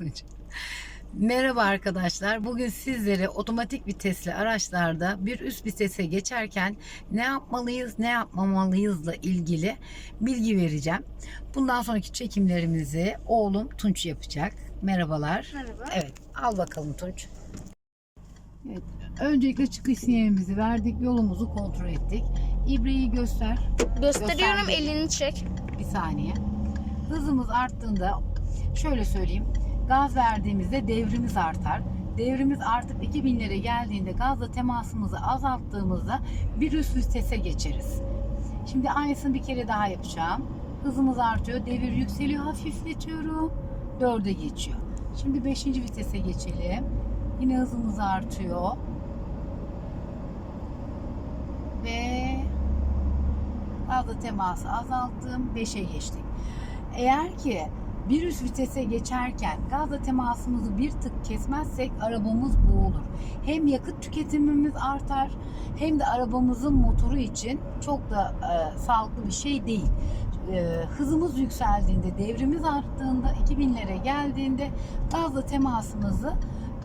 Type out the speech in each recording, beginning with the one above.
Tunç. Merhaba arkadaşlar. Bugün sizlere otomatik vitesli araçlarda bir üst vitese geçerken ne yapmalıyız, ne yapmamalıyızla ilgili bilgi vereceğim. Bundan sonraki çekimlerimizi oğlum Tunç yapacak. Merhabalar. Merhaba. Evet, al bakalım Tunç. Evet, öncelikle çıkış sinyalimizi verdik, yolumuzu kontrol ettik. İbreyi göster. Gösteriyorum Göster. elini çek. Bir saniye. Hızımız arttığında şöyle söyleyeyim. Gaz verdiğimizde devrimiz artar. Devrimiz artıp 2000'lere geldiğinde gazla temasımızı azalttığımızda bir üst vitese geçeriz. Şimdi aynısını bir kere daha yapacağım. Hızımız artıyor, devir yükseliyor, hafifletiyorum. 4'e geçiyor. Şimdi 5. vitese geçelim. Yine hızımız artıyor. Ve Gazla teması azalttım. 5'e geçtik. Eğer ki bir üst vitese geçerken gazla temasımızı bir tık kesmezsek arabamız boğulur. Hem yakıt tüketimimiz artar hem de arabamızın motoru için çok da e, sağlıklı bir şey değil. E, hızımız yükseldiğinde, devrimiz arttığında, 2000'lere geldiğinde gazla temasımızı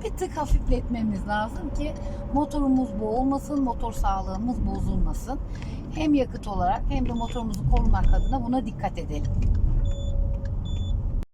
bir tık hafifletmemiz lazım ki motorumuz boğulmasın, motor sağlığımız bozulmasın. Hem yakıt olarak hem de motorumuzu korumak adına buna dikkat edelim.